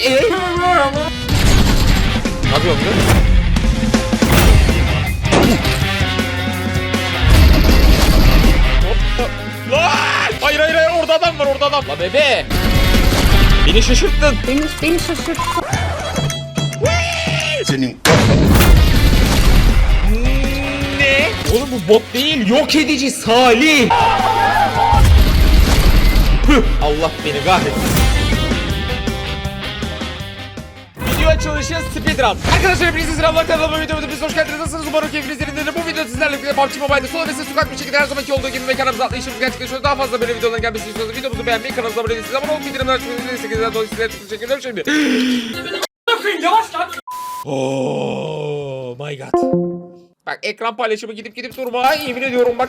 Ne yapıyorsun kız? Lan! Hayır hayır hayır orada adam var orada adam. La bebe. Beni şaşırttın. Beni, beni şaşırttı. Senin Ne? Oğlum bu bot değil. Yok edici Salih. Püh, Allah beni kahretsin. Açılışı speedrun. Arkadaşlar hepinize selamlar kanalıma videomuza biz hoş geldiniz. Nasılsınız? Umarım keyfiniz yerindedir. Bu video sizlerle birlikte PUBG Mobile'de solo ve sokak bir şekilde her zamanki olduğu gibi ve kanalımıza atlayışımız gerçekleşiyor. Daha fazla böyle videoların gelmesini istiyorsanız videomuzu beğenmeyi, kanalımıza abone değilseniz abone olup bildirimleri açmayı unutmayın. Sekizden dolayı sizlere çok teşekkür ederim şimdi. Oh my god. Bak ekran paylaşımı gidip gidip durma. Yemin ediyorum bak.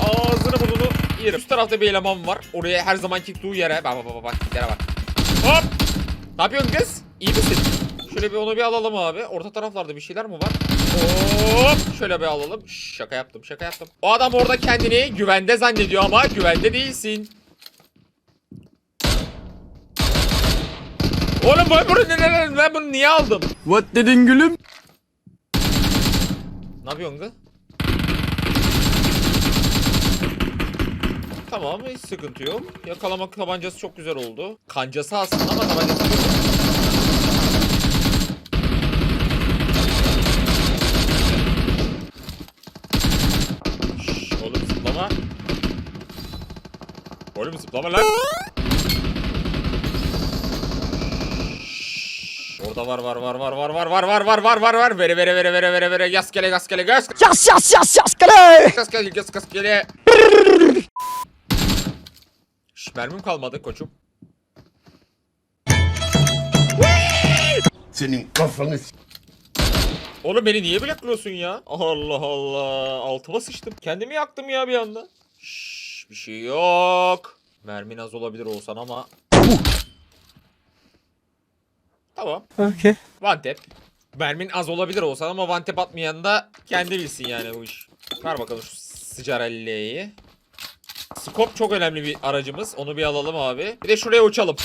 Ağzını burnunu yerim. Üst tarafta bir eleman var. Oraya her zaman tuttuğu yere. Bak bak bak bak. Yere bak. Hop. Ne yapıyorsun kız? İyi misin? Şöyle bir onu bir alalım abi. Orta taraflarda bir şeyler mi var? Hop. Şöyle bir alalım. Şaka yaptım şaka yaptım. O adam orada kendini güvende zannediyor ama güvende değilsin. Oğlum ben bunu, ben bunu niye aldım? What dedin gülüm? Ne yapıyorsun kız? Tamam hiç sıkıntı yok. Yakalama tabancası çok güzel oldu. Kancası aslında ama tabancası çok güzel. Şşş, oğlum zıplama. Oğlum zıplama lan. Orada var var var var var var var var var var var var vere vere vere vere vere vere yas gele gas gele gas Yas yas yas yas kale. gas gele gas gas gele Şş, mermim kalmadı koçum. Senin kafanı Oğlum beni niye blokluyorsun ya? Allah Allah. Altıma sıçtım. Kendimi yaktım ya bir anda. Şşş bir şey yok. Mermin az olabilir olsan ama. Tamam. Okay. One tap. Mermin az olabilir olsan ama one tap atmayan da kendi bilsin yani bu iş. Ver bakalım şu sıcarelleyi. Scope çok önemli bir aracımız. Onu bir alalım abi. Bir de şuraya uçalım.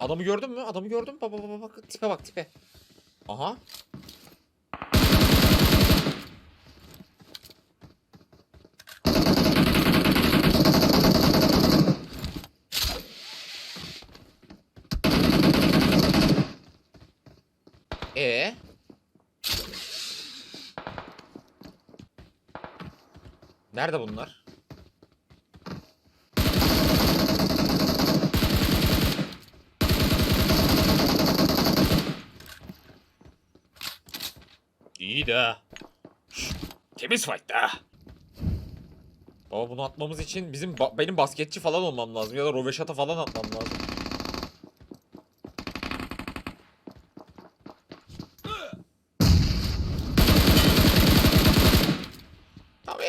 Adamı gördün mü? Adamı gördün mü? Bak bak bak bak. Tipe bak tipe. Aha. E Nerede bunlar? İyi de. Şşt, Temiz fight da. Baba bunu atmamız için bizim ba- benim basketçi falan olmam lazım ya da roveşata falan atmam lazım.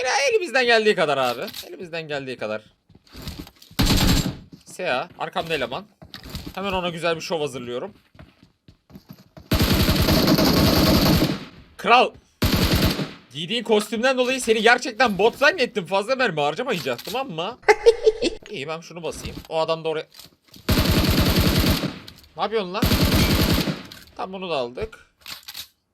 El- elimizden geldiği kadar abi. Elimizden geldiği kadar. Sea arkamda eleman. Hemen ona güzel bir şov hazırlıyorum. Kral. Giydiğin kostümden dolayı seni gerçekten bot zannettim. Fazla mermi harcamayacaktım ama. İyi ben şunu basayım. O adam da oraya... Ne yapıyorsun lan? Tam bunu da aldık.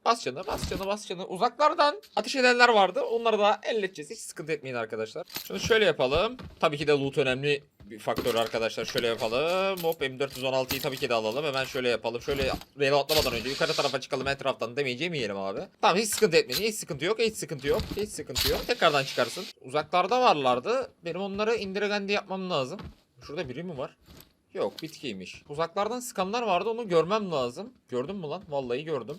Bas canı, bas canı, bas canı. Uzaklardan ateş edenler vardı. Onları da elleteceğiz. Hiç sıkıntı etmeyin arkadaşlar. Şunu şöyle yapalım. Tabii ki de loot önemli bir faktör arkadaşlar. Şöyle yapalım. Hop M416'yı tabii ki de alalım. Hemen şöyle yapalım. Şöyle rail atlamadan önce yukarı tarafa çıkalım etraftan demeyeceğim yiyelim abi. Tamam hiç sıkıntı etmeyin. Hiç sıkıntı yok. Hiç sıkıntı yok. Hiç sıkıntı yok. Tekrardan çıkarsın. Uzaklarda varlardı. Benim onları indiregendi yapmam lazım. Şurada biri mi var? Yok bitkiymiş. Uzaklardan sıkanlar vardı onu görmem lazım. Gördün mü lan? Vallahi gördüm.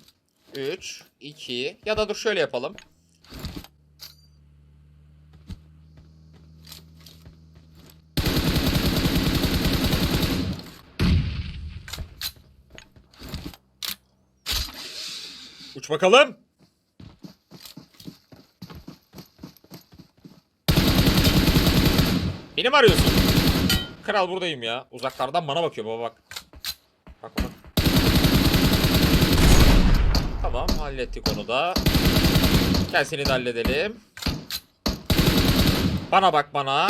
3, 2 ya da dur şöyle yapalım. Uç bakalım. Beni mi arıyorsun? Kral buradayım ya. Uzaklardan bana bakıyor baba bak bak. Tamam hallettik onu da. Seni de halledelim. Bana bak bana.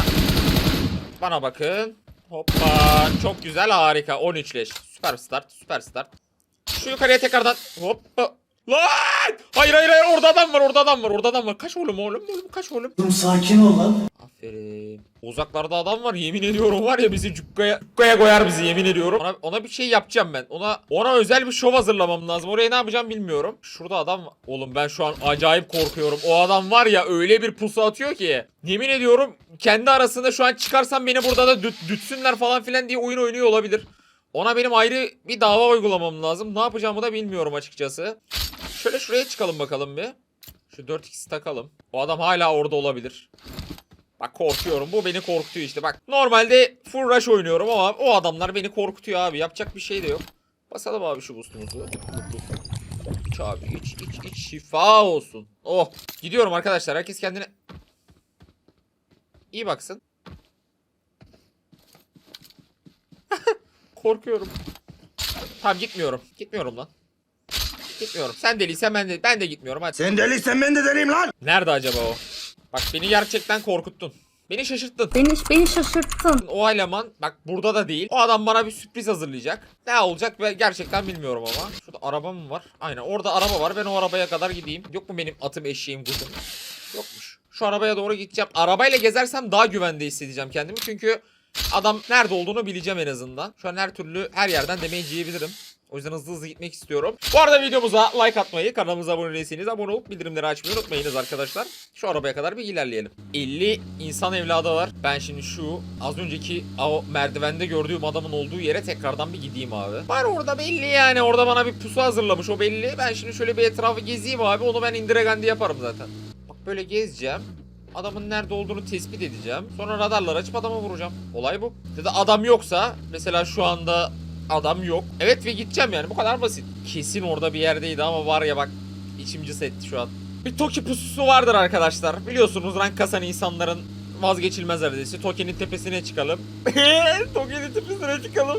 Bana bakın. Hoppa. Çok güzel harika. 13 leş. Süper start. Süper start. Şu yukarıya tekrardan. Hoppa. Lan! Hayır hayır hayır orada adam var orada adam var orada adam var. Kaç oğlum oğlum oğlum kaç oğlum. Dur sakin ol lan. Aferin. Uzaklarda adam var yemin ediyorum var ya bizi cukkaya, koyar bizi yemin ediyorum. Ona, ona bir şey yapacağım ben. Ona ona özel bir şov hazırlamam lazım. Oraya ne yapacağım bilmiyorum. Şurada adam var. Oğlum ben şu an acayip korkuyorum. O adam var ya öyle bir pusu atıyor ki. Yemin ediyorum kendi arasında şu an çıkarsam beni burada da düt, dütsünler falan filan diye oyun oynuyor olabilir. Ona benim ayrı bir dava uygulamam lazım. Ne yapacağımı da bilmiyorum açıkçası. Şöyle şuraya çıkalım bakalım bir. Şu 4x'i takalım. O adam hala orada olabilir. Bak korkuyorum. Bu beni korkutuyor işte. Bak normalde full rush oynuyorum ama o adamlar beni korkutuyor abi. Yapacak bir şey de yok. Basalım abi şu boostumuzu. İç abi iç iç iç şifa olsun. Oh. Gidiyorum arkadaşlar. Herkes kendine iyi baksın. Korkuyorum. Tamam gitmiyorum. Gitmiyorum lan. Gitmiyorum. Sen deliysen ben de ben de gitmiyorum. Hadi. Sen deliysen ben de deliyim lan. Nerede acaba o? Bak beni gerçekten korkuttun. Beni şaşırttın. Beni, beni şaşırttın. O eleman bak burada da değil. O adam bana bir sürpriz hazırlayacak. Ne olacak ve gerçekten bilmiyorum ama. Şurada araba mı var? Aynen orada araba var. Ben o arabaya kadar gideyim. Yok mu benim atım eşeğim kuzum? Yokmuş. Şu arabaya doğru gideceğim. Arabayla gezersem daha güvende hissedeceğim kendimi. Çünkü adam nerede olduğunu bileceğim en azından. Şu an her türlü her yerden demeyi yiyebilirim. O yüzden hızlı hızlı gitmek istiyorum. Bu arada videomuza like atmayı, kanalımıza abone değilseniz abone olup bildirimleri açmayı unutmayınız arkadaşlar. Şu arabaya kadar bir ilerleyelim. 50 insan evladı var. Ben şimdi şu az önceki o merdivende gördüğüm adamın olduğu yere tekrardan bir gideyim abi. Var orada belli yani. Orada bana bir pusu hazırlamış o belli. Ben şimdi şöyle bir etrafı gezeyim abi. Onu ben indiregandi yaparım zaten. Bak böyle gezeceğim. Adamın nerede olduğunu tespit edeceğim. Sonra radarlar açıp adama vuracağım. Olay bu. Ya da adam yoksa mesela şu anda adam yok. Evet ve gideceğim yani bu kadar basit. Kesin orada bir yerdeydi ama var ya bak içim cız etti şu an. Bir Toki pususu vardır arkadaşlar. Biliyorsunuz rank kasan insanların vazgeçilmez adresi. Toki'nin tepesine çıkalım. Toki'nin tepesine çıkalım.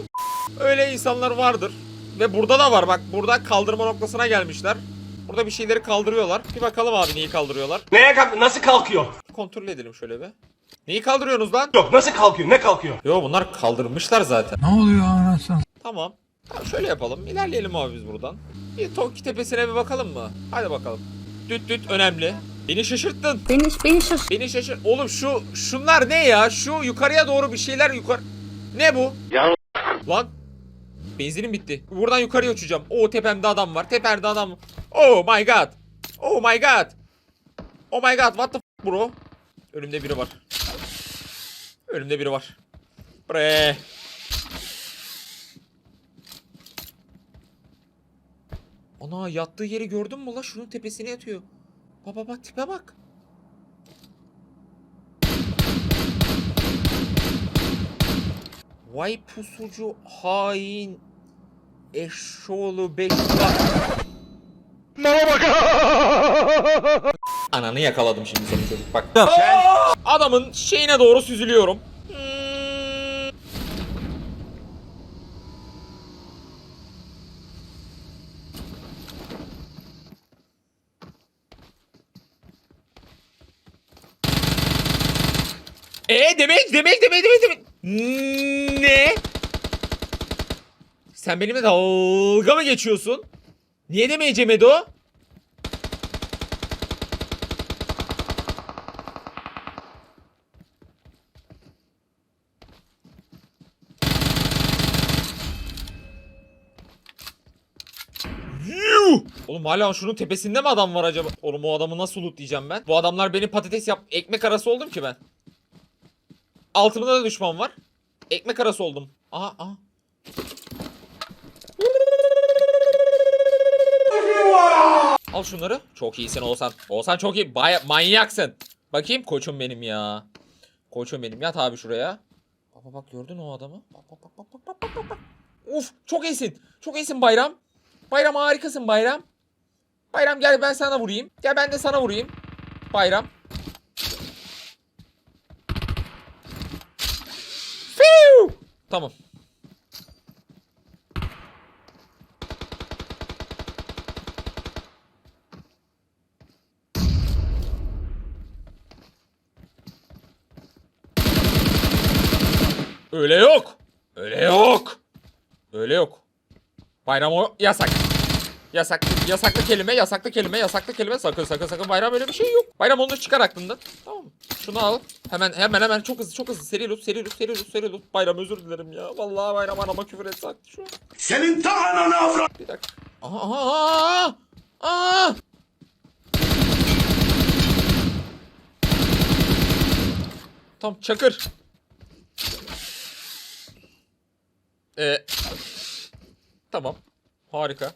Öyle insanlar vardır. Ve burada da var bak burada kaldırma noktasına gelmişler. Burada bir şeyleri kaldırıyorlar. Bir bakalım abi neyi kaldırıyorlar. Neye kalk nasıl kalkıyor? Kontrol edelim şöyle bir. Neyi kaldırıyorsunuz lan? Yok nasıl kalkıyor? Ne kalkıyor? Yo bunlar kaldırmışlar zaten. Ne oluyor anasın? Tamam. Tamam şöyle yapalım. İlerleyelim abi biz buradan. Bir Toki tepesine bir bakalım mı? Hadi bakalım. Düt düt önemli. Beni şaşırttın. Beni, beni şaşırttın. Beni şaşırt. Oğlum şu şunlar ne ya? Şu yukarıya doğru bir şeyler yukarı. Ne bu? Ya- Lan. Benzinim bitti. Buradan yukarıya uçacağım. Oo tepemde adam var. Tepemde adam. var. Oh my god. Oh my god. Oh my god. What the f bro? Önümde biri var. Önümde biri var. Bre. Ana yattığı yeri gördün mü la? Şunun tepesine yatıyor. Baba bak tipe bak. Vay pusucu hain eşşoğlu beş Ananı yakaladım şimdi seni çocuk bak. Adamın şeyine doğru süzülüyorum. E demek demek demek demek demek. Ne? Sen benimle dalga mı geçiyorsun? Niye demeyeceğim Edo? Oğlum hala şunun tepesinde mi adam var acaba? Oğlum o adamı nasıl lootlayacağım ben? Bu adamlar beni patates yap... Ekmek arası oldum ki ben. Altımda da düşman var. Ekmek arası oldum. Aha aha. Al şunları. Çok iyisin Oğuzhan. Oğuzhan çok iyi. Baya manyaksın. Bakayım koçum benim ya. Koçum benim. Yat abi şuraya. Bak bak gördün o adamı? Bak bak bak bak bak bak bak. Uf çok iyisin. Çok iyisin Bayram. Bayram harikasın Bayram. Bayram gel ben sana vurayım. Gel ben de sana vurayım. Bayram. Fiu! Tamam. Öyle yok. Öyle yok. Öyle yok. Bayram o yasak. Yasak, yasaklı kelime, yasaklı kelime, yasaklı kelime. Sakın sakın sakın bayram öyle bir şey yok. Bayram onu çıkar aklından. Tamam mı? Şunu al. Hemen hemen hemen çok hızlı çok hızlı. Seri loot, seri loot, seri loot, seri loot. Bayram özür dilerim ya. Vallahi bayram anama küfür etse haklı şu an. Senin ta ananı avrat. Bir dakika. Aha aha aha. Aa! Tam çakır. Ee, tamam. Harika.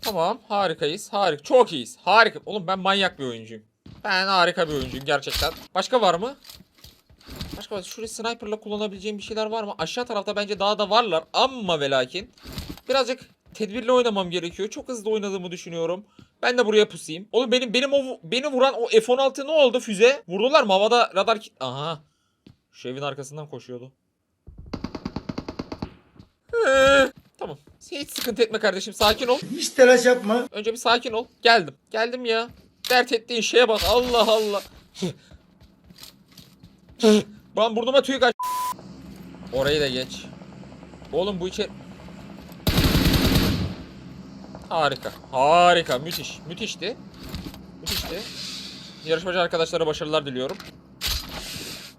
Tamam harikayız. Harika. Çok iyiyiz. Harika. Oğlum ben manyak bir oyuncuyum. Ben harika bir oyuncuyum gerçekten. Başka var mı? Başka var. Şuraya sniperla kullanabileceğim bir şeyler var mı? Aşağı tarafta bence daha da varlar. Ama ve lakin. Birazcık tedbirli oynamam gerekiyor. Çok hızlı oynadığımı düşünüyorum. Ben de buraya pusayım. Oğlum benim benim o beni vuran o F16 ne oldu füze? Vurdular mı? Havada radar kit. Aha. Şu evin arkasından koşuyordu. Ee, tamam. Hiç sıkıntı etme kardeşim. Sakin ol. Hiç telaş yapma. Önce bir sakin ol. Geldim. Geldim ya. Dert ettiğin şeye bak. Allah Allah. Ben burnuma tüy kaç. Orayı da geç. Oğlum bu içe... Harika. Harika. Müthiş. Müthişti. Müthişti. Yarışmacı arkadaşlara başarılar diliyorum.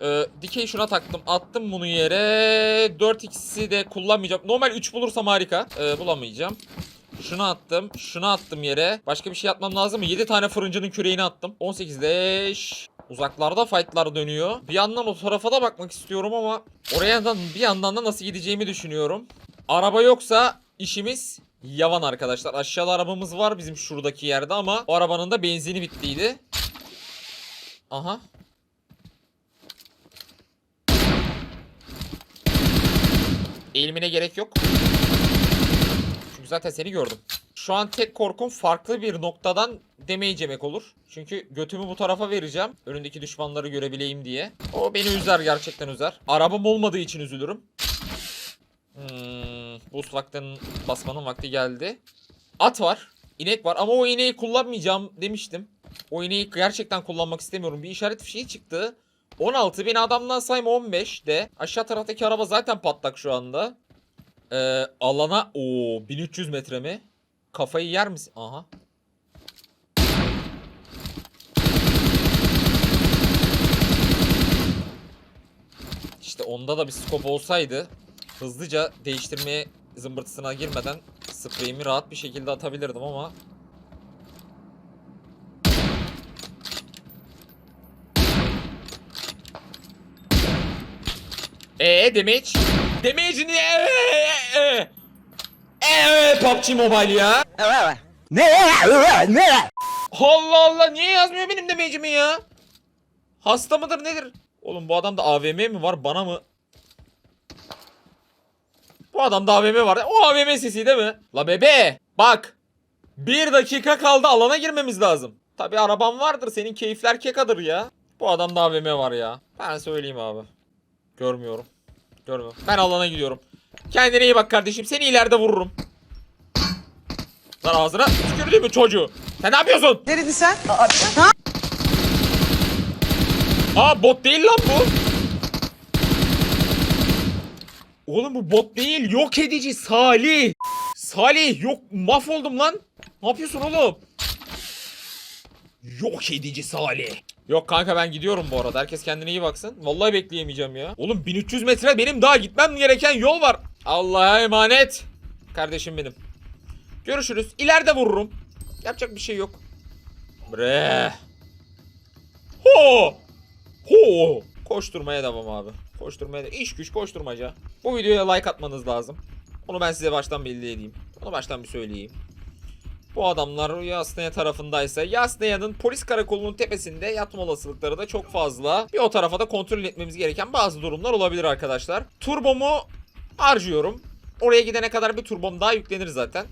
Ee, dikey şuna taktım. Attım bunu yere. 4x'i de kullanmayacağım. Normal 3 bulursam harika. Ee, bulamayacağım. Şunu attım. Şunu attım yere. Başka bir şey atmam lazım mı? 7 tane fırıncının küreğini attım. 18 leş. Uzaklarda fightlar dönüyor. Bir yandan o tarafa da bakmak istiyorum ama oraya da bir yandan da nasıl gideceğimi düşünüyorum. Araba yoksa işimiz yavan arkadaşlar. Aşağıda arabamız var bizim şuradaki yerde ama o arabanın da benzini bittiydi. Aha. Eğilmene gerek yok. Çünkü zaten seni gördüm. Şu an tek korkum farklı bir noktadan damage yemek olur. Çünkü götümü bu tarafa vereceğim. Önündeki düşmanları görebileyim diye. O beni üzer gerçekten üzer. Arabam olmadığı için üzülürüm. Hmm, boost vaktinin basmanın vakti geldi. At var. inek var ama o ineği kullanmayacağım demiştim. O ineği gerçekten kullanmak istemiyorum. Bir işaret fişeği çıktı. 16 beni adamdan sayma 15 de. Aşağı taraftaki araba zaten patlak şu anda. Ee, alana o 1300 metre mi? Kafayı yer misin? Aha. İşte onda da bir scope olsaydı hızlıca değiştirmeye zımbırtısına girmeden spreyimi rahat bir şekilde atabilirdim ama Eee damage? Damage'ini eee eee PUBG Mobile ya. Allah Allah niye yazmıyor benim damage'imi ya? Hasta mıdır nedir? Oğlum bu adamda AVM mi var bana mı? Bu adamda AVM var. O AVM sesi değil mi? La bebe bak. Bir dakika kaldı alana girmemiz lazım. Tabi arabam vardır senin keyifler kekadır ya. Bu adamda AVM var ya. Ben söyleyeyim abi. Görmüyorum. Görmüyorum. Ben alana gidiyorum. Kendine iyi bak kardeşim. Seni ileride vururum. Lan ağzına tükürdün mü çocuğu? Sen ne yapıyorsun? Neredin sen? Aa bot değil lan bu. Oğlum bu bot değil. Yok edici Salih. Salih yok mahvoldum lan. Ne yapıyorsun oğlum? Yok edici Salih. Yok kanka ben gidiyorum bu arada. Herkes kendine iyi baksın. Vallahi bekleyemeyeceğim ya. Oğlum 1300 metre benim daha gitmem gereken yol var. Allah'a emanet. Kardeşim benim. Görüşürüz. İleride vururum. Yapacak bir şey yok. Bre. Ho. Ho. Koşturmaya devam abi. Koşturmaya da iş güç koşturmaca. Bu videoya like atmanız lazım. Onu ben size baştan belli edeyim. Onu baştan bir söyleyeyim. Bu adamlar Yasnaya tarafındaysa Yasnaya'nın polis karakolunun tepesinde yatma olasılıkları da çok fazla. Bir o tarafa da kontrol etmemiz gereken bazı durumlar olabilir arkadaşlar. Turbomu harcıyorum. Oraya gidene kadar bir turbom daha yüklenir zaten.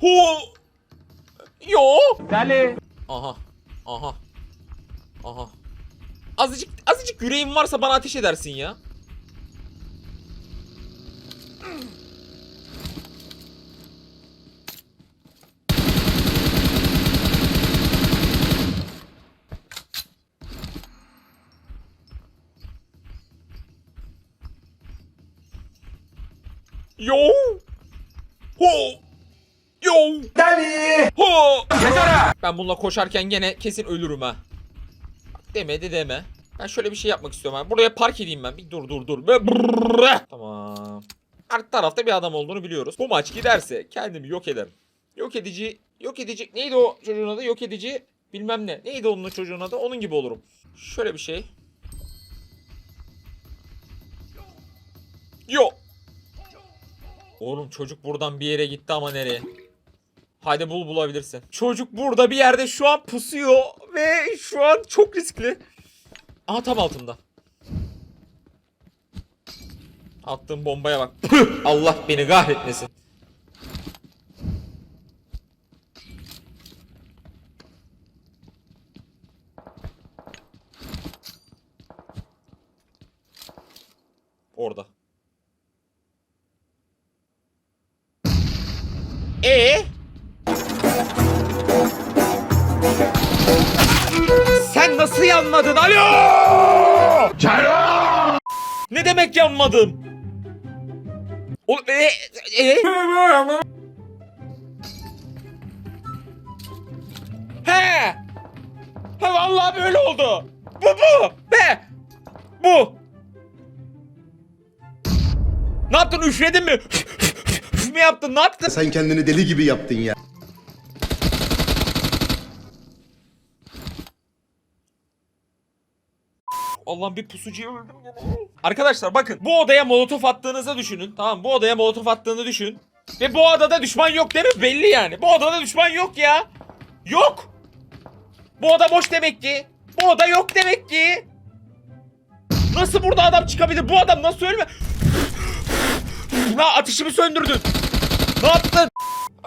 Hu! Yo! Deli. Aha. Aha. Aha. Azıcık azıcık yüreğin varsa bana ateş edersin ya. Yo. Ho. Yo. Deli. Ho. Yeter Ben bununla koşarken gene kesin ölürüm ha. Demedi deme. Ben şöyle bir şey yapmak istiyorum ha. Buraya park edeyim ben. Bir dur dur dur. Böyle. Tamam. Arka tarafta bir adam olduğunu biliyoruz. Bu maç giderse kendimi yok ederim. Yok edici, yok edici. Neydi o çocuğun adı? Yok edici bilmem ne. Neydi onun çocuğun adı? Onun gibi olurum. Şöyle bir şey. Yo. Oğlum çocuk buradan bir yere gitti ama nereye? Haydi bul bulabilirsin. Çocuk burada bir yerde şu an pusuyor ve şu an çok riskli. Aha tam altımda. Attığım bombaya bak. Allah beni kahretmesin. Yanmadım? Oğlum e, e? He! He vallahi böyle oldu. Bu bu. Be. Bu. Ne yaptın? Üfledin mi? mi yaptın? Ne yaptın? Sen kendini deli gibi yaptın ya. Allah'ım bir pusucuyu öldüm. Arkadaşlar bakın bu odaya molotof attığınızı düşünün. Tamam bu odaya molotof attığını düşün. Ve bu odada düşman yok değil mi? Belli yani. Bu odada düşman yok ya. Yok. Bu oda boş demek ki. Bu oda yok demek ki. Nasıl burada adam çıkabilir? Bu adam nasıl ölme? Ha ateşimi söndürdün. Ne yaptın?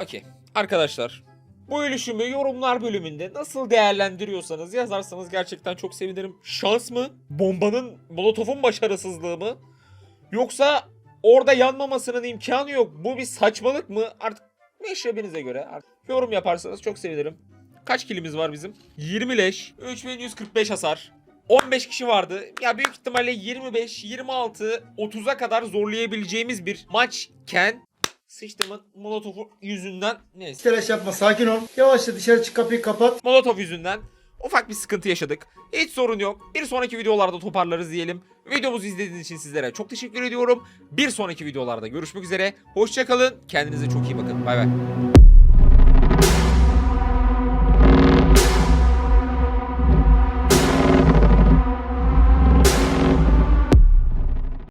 Okey. Arkadaşlar bu ölüşümü yorumlar bölümünde nasıl değerlendiriyorsanız yazarsanız gerçekten çok sevinirim. Şans mı? Bombanın, molotofun başarısızlığı mı? Yoksa orada yanmamasının imkanı yok. Bu bir saçmalık mı? Artık meşrebinize göre artık yorum yaparsanız çok sevinirim. Kaç kilimiz var bizim? 20 leş, 3145 hasar. 15 kişi vardı. Ya büyük ihtimalle 25, 26, 30'a kadar zorlayabileceğimiz bir maçken sıçtımın molotofu yüzünden neyse. Telaş yapma sakin ol. Yavaşça dışarı çık kapıyı kapat. Molotov yüzünden ufak bir sıkıntı yaşadık. Hiç sorun yok. Bir sonraki videolarda toparlarız diyelim. Videomuzu izlediğiniz için sizlere çok teşekkür ediyorum. Bir sonraki videolarda görüşmek üzere. Hoşçakalın. Kendinize çok iyi bakın. Bay bay.